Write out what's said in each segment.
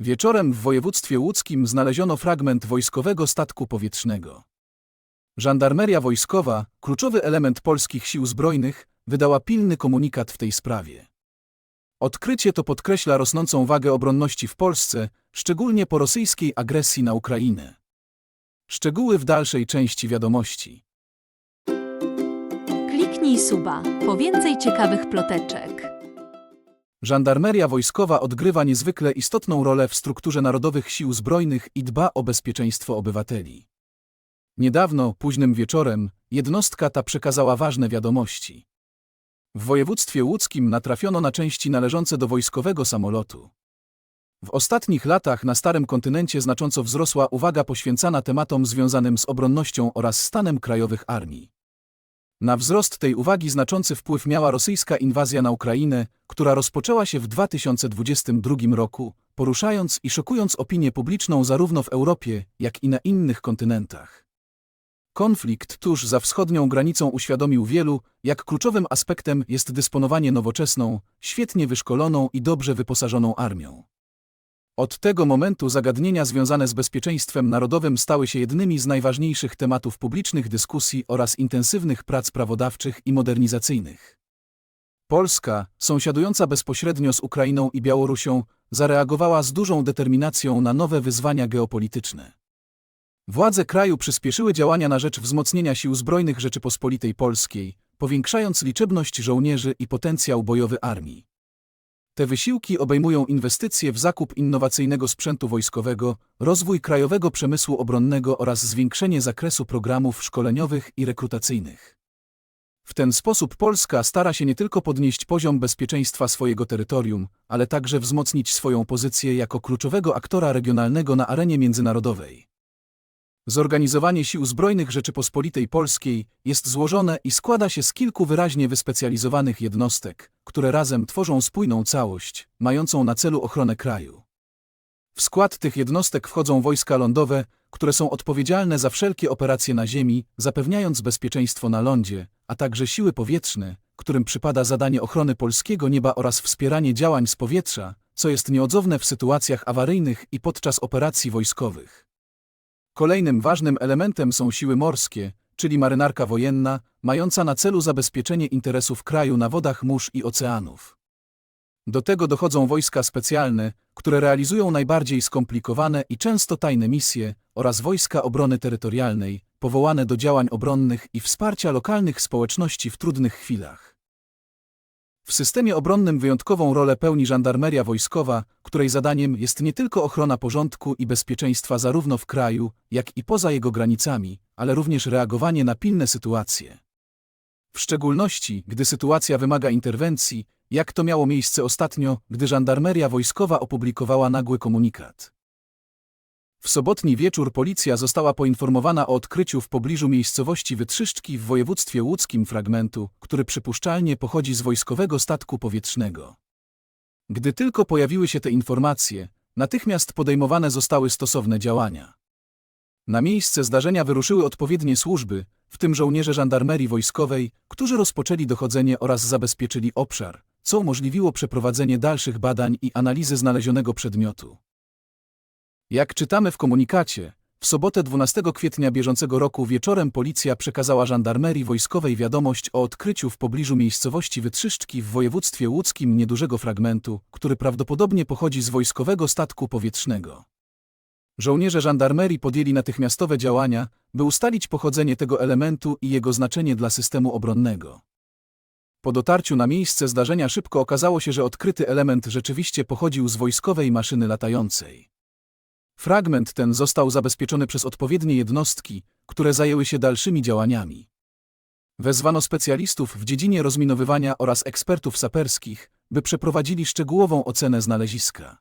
Wieczorem w województwie łódzkim znaleziono fragment wojskowego statku powietrznego. Żandarmeria wojskowa, kluczowy element polskich sił zbrojnych, wydała pilny komunikat w tej sprawie. Odkrycie to podkreśla rosnącą wagę obronności w Polsce, szczególnie po rosyjskiej agresji na Ukrainę. Szczegóły w dalszej części wiadomości. Kliknij suba po więcej ciekawych ploteczek. Żandarmeria wojskowa odgrywa niezwykle istotną rolę w strukturze narodowych sił zbrojnych i dba o bezpieczeństwo obywateli. Niedawno, późnym wieczorem, jednostka ta przekazała ważne wiadomości. W województwie łódzkim natrafiono na części należące do wojskowego samolotu. W ostatnich latach na Starym Kontynencie znacząco wzrosła uwaga poświęcana tematom związanym z obronnością oraz stanem krajowych armii. Na wzrost tej uwagi znaczący wpływ miała rosyjska inwazja na Ukrainę, która rozpoczęła się w 2022 roku, poruszając i szokując opinię publiczną zarówno w Europie, jak i na innych kontynentach. Konflikt tuż za wschodnią granicą uświadomił wielu, jak kluczowym aspektem jest dysponowanie nowoczesną, świetnie wyszkoloną i dobrze wyposażoną armią. Od tego momentu zagadnienia związane z bezpieczeństwem narodowym stały się jednymi z najważniejszych tematów publicznych dyskusji oraz intensywnych prac prawodawczych i modernizacyjnych. Polska, sąsiadująca bezpośrednio z Ukrainą i Białorusią, zareagowała z dużą determinacją na nowe wyzwania geopolityczne. Władze kraju przyspieszyły działania na rzecz wzmocnienia sił zbrojnych Rzeczypospolitej Polskiej, powiększając liczebność żołnierzy i potencjał bojowy armii. Te wysiłki obejmują inwestycje w zakup innowacyjnego sprzętu wojskowego, rozwój krajowego przemysłu obronnego oraz zwiększenie zakresu programów szkoleniowych i rekrutacyjnych. W ten sposób Polska stara się nie tylko podnieść poziom bezpieczeństwa swojego terytorium, ale także wzmocnić swoją pozycję jako kluczowego aktora regionalnego na arenie międzynarodowej. Zorganizowanie Sił Zbrojnych Rzeczypospolitej Polskiej jest złożone i składa się z kilku wyraźnie wyspecjalizowanych jednostek, które razem tworzą spójną całość, mającą na celu ochronę kraju. W skład tych jednostek wchodzą wojska lądowe, które są odpowiedzialne za wszelkie operacje na ziemi, zapewniając bezpieczeństwo na lądzie, a także siły powietrzne, którym przypada zadanie ochrony polskiego nieba oraz wspieranie działań z powietrza, co jest nieodzowne w sytuacjach awaryjnych i podczas operacji wojskowych. Kolejnym ważnym elementem są siły morskie, czyli marynarka wojenna, mająca na celu zabezpieczenie interesów kraju na wodach mórz i oceanów. Do tego dochodzą wojska specjalne, które realizują najbardziej skomplikowane i często tajne misje, oraz wojska obrony terytorialnej, powołane do działań obronnych i wsparcia lokalnych społeczności w trudnych chwilach. W systemie obronnym wyjątkową rolę pełni żandarmeria wojskowa, której zadaniem jest nie tylko ochrona porządku i bezpieczeństwa zarówno w kraju, jak i poza jego granicami, ale również reagowanie na pilne sytuacje. W szczególności, gdy sytuacja wymaga interwencji, jak to miało miejsce ostatnio, gdy żandarmeria wojskowa opublikowała nagły komunikat. W sobotni wieczór policja została poinformowana o odkryciu w pobliżu miejscowości Wytrzyszczki w województwie łódzkim fragmentu, który przypuszczalnie pochodzi z wojskowego statku powietrznego. Gdy tylko pojawiły się te informacje, natychmiast podejmowane zostały stosowne działania. Na miejsce zdarzenia wyruszyły odpowiednie służby, w tym żołnierze żandarmerii wojskowej, którzy rozpoczęli dochodzenie oraz zabezpieczyli obszar, co umożliwiło przeprowadzenie dalszych badań i analizy znalezionego przedmiotu. Jak czytamy w komunikacie, w sobotę 12 kwietnia bieżącego roku wieczorem policja przekazała żandarmerii wojskowej wiadomość o odkryciu w pobliżu miejscowości Wytrzyszczki w województwie łódzkim niedużego fragmentu, który prawdopodobnie pochodzi z wojskowego statku powietrznego. Żołnierze żandarmerii podjęli natychmiastowe działania, by ustalić pochodzenie tego elementu i jego znaczenie dla systemu obronnego. Po dotarciu na miejsce zdarzenia szybko okazało się, że odkryty element rzeczywiście pochodził z wojskowej maszyny latającej. Fragment ten został zabezpieczony przez odpowiednie jednostki, które zajęły się dalszymi działaniami. Wezwano specjalistów w dziedzinie rozminowywania oraz ekspertów saperskich, by przeprowadzili szczegółową ocenę znaleziska.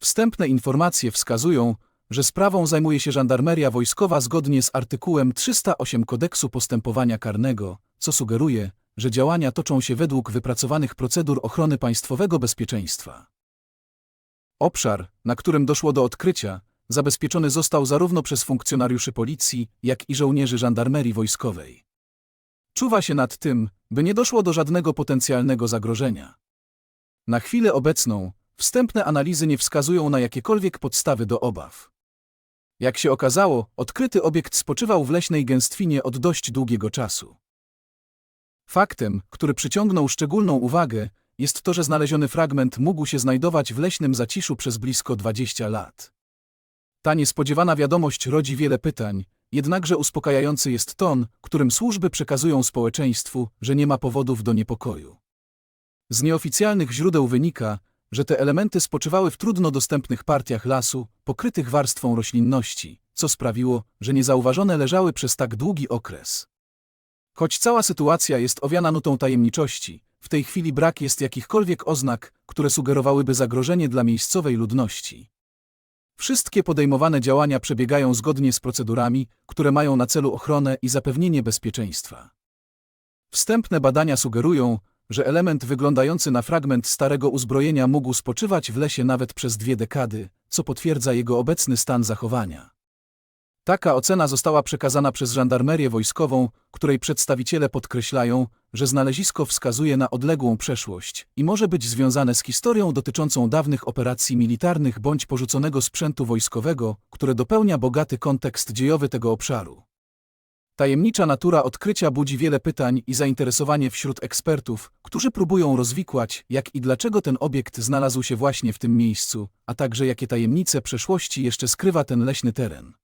Wstępne informacje wskazują, że sprawą zajmuje się żandarmeria wojskowa zgodnie z artykułem 308 Kodeksu Postępowania Karnego, co sugeruje, że działania toczą się według wypracowanych procedur ochrony państwowego bezpieczeństwa. Obszar, na którym doszło do odkrycia, zabezpieczony został zarówno przez funkcjonariuszy policji, jak i żołnierzy żandarmerii wojskowej. Czuwa się nad tym, by nie doszło do żadnego potencjalnego zagrożenia. Na chwilę obecną wstępne analizy nie wskazują na jakiekolwiek podstawy do obaw. Jak się okazało, odkryty obiekt spoczywał w leśnej gęstwinie od dość długiego czasu. Faktem, który przyciągnął szczególną uwagę, jest to, że znaleziony fragment mógł się znajdować w leśnym zaciszu przez blisko 20 lat. Ta niespodziewana wiadomość rodzi wiele pytań, jednakże uspokajający jest ton, którym służby przekazują społeczeństwu, że nie ma powodów do niepokoju. Z nieoficjalnych źródeł wynika, że te elementy spoczywały w trudno dostępnych partiach lasu, pokrytych warstwą roślinności, co sprawiło, że niezauważone leżały przez tak długi okres. Choć cała sytuacja jest owiana nutą tajemniczości, w tej chwili brak jest jakichkolwiek oznak, które sugerowałyby zagrożenie dla miejscowej ludności. Wszystkie podejmowane działania przebiegają zgodnie z procedurami, które mają na celu ochronę i zapewnienie bezpieczeństwa. Wstępne badania sugerują, że element wyglądający na fragment starego uzbrojenia mógł spoczywać w lesie nawet przez dwie dekady, co potwierdza jego obecny stan zachowania. Taka ocena została przekazana przez żandarmerię wojskową, której przedstawiciele podkreślają, że znalezisko wskazuje na odległą przeszłość i może być związane z historią dotyczącą dawnych operacji militarnych bądź porzuconego sprzętu wojskowego, które dopełnia bogaty kontekst dziejowy tego obszaru. Tajemnicza natura odkrycia budzi wiele pytań i zainteresowanie wśród ekspertów, którzy próbują rozwikłać, jak i dlaczego ten obiekt znalazł się właśnie w tym miejscu, a także jakie tajemnice przeszłości jeszcze skrywa ten leśny teren.